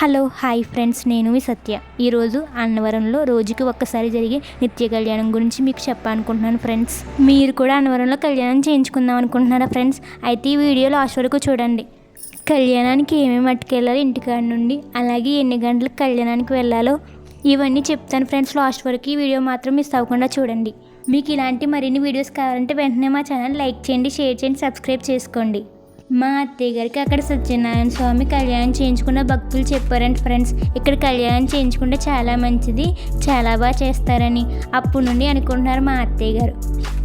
Hello hi friends నేను మీ సత్య. ఈరోజు అన్నవరంలో రోజుకి ఒక్కసారి జరిగే నిత్య కళ్యాణం గురించి మీకు చెప్పాలనుకుంటున్నాను ఫ్రెండ్స్. మీరు కూడా అన్నవరంలో కళ్యాణం చేయించుకుందాం అనుకుంటున్నారా ఫ్రెండ్స్? అయితే ఈ వీడియో లాస్ట్ వరకు చూడండి. కళ్యాణానికి ఏమేమి పట్టుకెళ్ళాలి ఇంటికాడ నుండి అలాగే ఎన్ని గంటలకు కళ్యాణానికి వెళ్ళాలో ఇవన్నీ చెప్తాను ఫ్రెండ్స్. లాస్ట్ వరకు ఈ వీడియో మాత్రం మిస్ అవ్వకుండా చూడండి. మీకు ఇలాంటి మరిన్ని వీడియోస్ కావాలంటే వెంటనే మా ఛానల్ లైక్ చేయండి షేర్ చేయండి సబ్స్క్రైబ్ చేసుకోండి. మా అత్తయ్య గారికి అక్కడ సత్యనారాయణ స్వామి కళ్యాణం చేయించుకున్న భక్తులు చెప్పారండి ఫ్రెండ్స్. ఇక్కడ కళ్యాణం చేయించుకుంటే చాలా మంచిది చాలా బాగా చేస్తారని. అప్పటి నుండి అనుకుంటున్నారు మా అత్తయ్య గారు.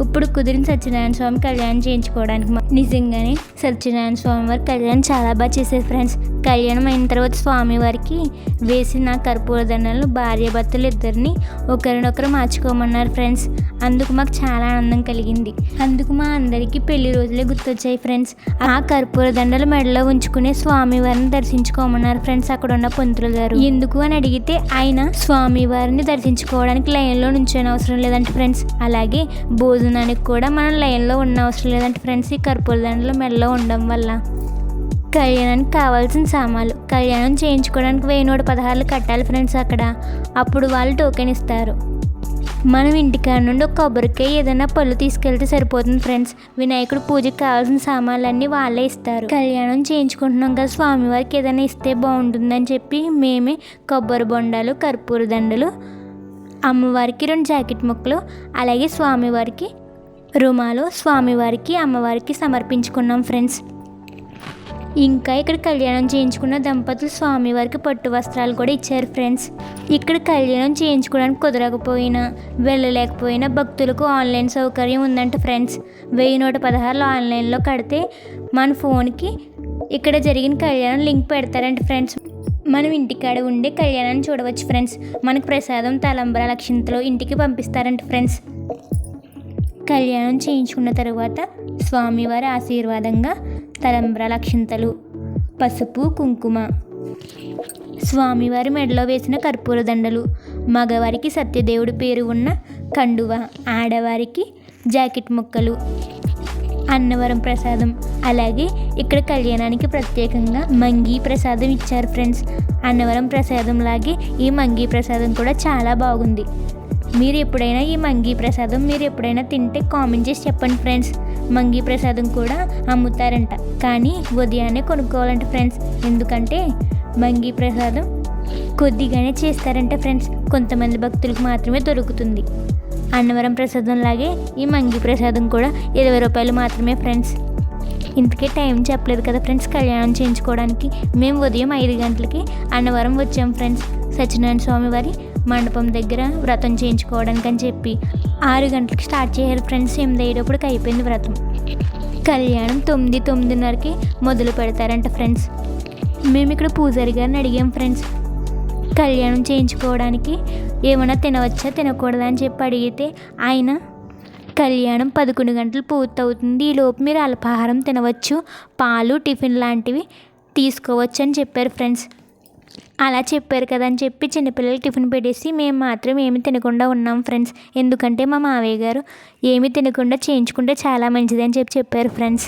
ఇప్పుడు కుదిరిన సత్యనారాయణ స్వామి కళ్యాణం చేయించుకోవడానికి మా- నిజంగానే సత్యనారాయణ స్వామి వారి కళ్యాణం చాలా బాగా చేశారు ఫ్రెండ్స్. కళ్యాణం అయిన తర్వాత స్వామి వారికి వేసిన కర్పూర భార్య భార్యాభర్తలు ఇద్దరిని ఒకరినొకరు మార్చుకోమన్నారు ఫ్రెండ్స్. అందుకు మాకు చాలా ఆనందం కలిగింది. అందుకు మా అందరికీ పెళ్ళి రోజులే గుర్తొచ్చాయి ఫ్రెండ్స్. ఆ కర్పూర దండలు మెడలో ఉంచుకునే స్వామివారిని దర్శించుకోమన్నారు ఫ్రెండ్స్ అక్కడ ఉన్న పంతులు గారు. ఎందుకు అని అడిగితే ఆయన స్వామివారిని దర్శించుకోవడానికి లైన్లో నుంచొని అవసరం లేదంటే ఫ్రెండ్స్. అలాగే భోజనానికి కూడా మనం లైన్లో ఉన్న అవసరం లేదంటే ఫ్రెండ్స్ ఈ కర్పూర దండలు మెడలో ఉండడం వల్ల. కళ్యాణానికి కావాల్సిన సామాన్లు కళ్యాణం చేయించుకోవడానికి వెయ్యి నూట పదహారులు కట్టాలి ఫ్రెండ్స్ అక్కడ. అప్పుడు వాళ్ళు టోకెన్ ఇస్తారు. మనం ఇంటికాడ నుండి ఒక కొబ్బరికాయ ఏదైనా పళ్ళు తీసుకెళ్తే సరిపోతుంది ఫ్రెండ్స్ వినాయకుడు పూజకి కావాల్సిన సామాన్లన్నీ వాళ్ళే ఇస్తారు. కళ్యాణం చేయించుకుంటున్నాం కదా స్వామివారికి ఏదైనా ఇస్తే బాగుంటుందని చెప్పి మేమే కొబ్బరి బొండాలు కర్పూర దండలు అమ్మవారికి రెండు జాకెట్ ముక్కలు అలాగే స్వామివారికి రుమాలు స్వామివారికి అమ్మవారికి సమర్పించుకున్నాం ఫ్రెండ్స్ ఇంకా ఇక్కడ కళ్యాణం చేయించుకున్న దంపతులు స్వామివారికి పట్టు వస్త్రాలు కూడా ఇచ్చారు ఫ్రెండ్స్ ఇక్కడ కళ్యాణం చేయించుకోవడానికి కుదరకపోయినా వెళ్ళలేకపోయినా భక్తులకు ఆన్లైన్ సౌకర్యం ఉందంట ఫ్రెండ్స్ వెయ్యి నూట పదహారులు ఆన్లైన్లో కడితే మన ఫోన్కి ఇక్కడ జరిగిన కళ్యాణం లింక్ పెడతారంట ఫ్రెండ్స్ మనం ఇంటికాడ ఉండే కళ్యాణాన్ని చూడవచ్చు ఫ్రెండ్స్ మనకు ప్రసాదం తలంబర లక్షంతలో ఇంటికి పంపిస్తారంట ఫ్రెండ్స్ కళ్యాణం చేయించుకున్న తర్వాత స్వామివారి ఆశీర్వాదంగా తలంబ్ర లక్షంతలు పసుపు కుంకుమ. స్వామివారి మెడలో వేసిన కర్పూర దండలు మగవారికి సత్యదేవుడి పేరు ఉన్న కండువ ఆడవారికి జాకెట్ ముక్కలు. అన్నవరం ప్రసాదం. అలాగే ఇక్కడ కళ్యాణానికి ప్రత్యేకంగా మంగీ ప్రసాదం ఇచ్చారు ఫ్రెండ్స్. అన్నవరం ప్రసాదం లాగే ఈ మంగీ ప్రసాదం కూడా చాలా బాగుంది. మీరు ఎప్పుడైనా ఈ మంగీ ప్రసాదం మీరు ఎప్పుడైనా తింటే కామెంట్ చేసి చెప్పండి ఫ్రెండ్స్. మంగీ ప్రసాదం కూడా అమ్ముతారంట. కానీ ఉదయాన్నే కొనుక్కోవాలంట ఫ్రెండ్స్. ఎందుకంటే మంగీ ప్రసాదం కొద్దిగానే చేస్తారంట ఫ్రెండ్స్. కొంతమంది భక్తులకు మాత్రమే దొరుకుతుంది. అన్నవరం ప్రసాదం లాగే ఈ మంగి ప్రసాదం కూడా ఇరవై రూపాయలు మాత్రమే ఫ్రెండ్స్. ఇంతకే టైం చెప్పలేదు కదా ఫ్రెండ్స్. కళ్యాణం చేయించుకోవడానికి మేము ఉదయం ఐదు గంటలకి అన్నవరం వచ్చాం ఫ్రెండ్స్. సత్యనారాయణ స్వామి వారి మండపం దగ్గర వ్రతం చేయించుకోవడానికి అని చెప్పి ఆరు గంటలకు స్టార్ట్ చేయాలి ఫ్రెండ్స్. ఎనిమిది అయ్యేటప్పటికి అయిపోయింది వ్రతం. కళ్యాణం తొమ్మిది తొమ్మిదిన్నరకి మొదలు పెడతారంట ఫ్రెండ్స్. మేము ఇక్కడ పూజారి గారిని అడిగాం ఫ్రెండ్స్. కళ్యాణం చేయించుకోవడానికి ఏమైనా తినవచ్చా తినకూడదా అని చెప్పి అడిగితే ఆయన కళ్యాణం పదకొండు గంటలు పూర్తవుతుంది ఈలోపు మీరు అల్పాహారం తినవచ్చు పాలు టిఫిన్ లాంటివి తీసుకోవచ్చు అని చెప్పారు ఫ్రెండ్స్. అలా చెప్పారు కదా అని చెప్పి చిన్నపిల్లలకి టిఫిన్ పెట్టేసి మేము మాత్రం ఏమి తినకుండా ఉన్నాం ఫ్రెండ్స్. ఎందుకంటే మా మావయ్య గారు ఏమి తినకుండా చేయించుకుంటే చాలా మంచిది అని చెప్పి చెప్పారు ఫ్రెండ్స్.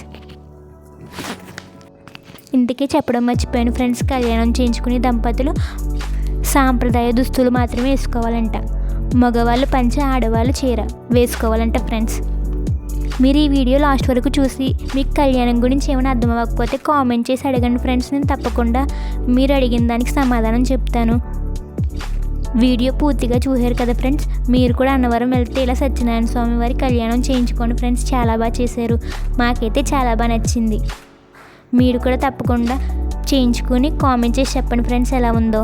ఇంటికి చెప్పడం మర్చిపోయాను ఫ్రెండ్స్. కళ్యాణం చేయించుకునే దంపతులు సాంప్రదాయ దుస్తులు మాత్రమే వేసుకోవాలంట. మగవాళ్ళు పంచ ఆడవాళ్ళు చీర వేసుకోవాలంట ఫ్రెండ్స్. మీరు ఈ వీడియో లాస్ట్ వరకు చూసి మీకు కళ్యాణం గురించి ఏమైనా అర్థం అవ్వకపోతే కామెంట్ చేసి అడగండి ఫ్రెండ్స్. నేను తప్పకుండా మీరు అడిగిన దానికి సమాధానం చెప్తాను. వీడియో పూర్తిగా చూశారు కదా ఫ్రెండ్స్? మీరు కూడా అన్నవరం వెళ్తే ఇలా సత్యనారాయణ స్వామి వారి కళ్యాణం చేయించుకోండి ఫ్రెండ్స్. చాలా బాగా చేశారు. మాకైతే చాలా బాగా నచ్చింది. మీరు కూడా తప్పకుండా చేయించుకొని కామెంట్ చేసి చెప్పండి ఫ్రెండ్స్ ఎలా ఉందో.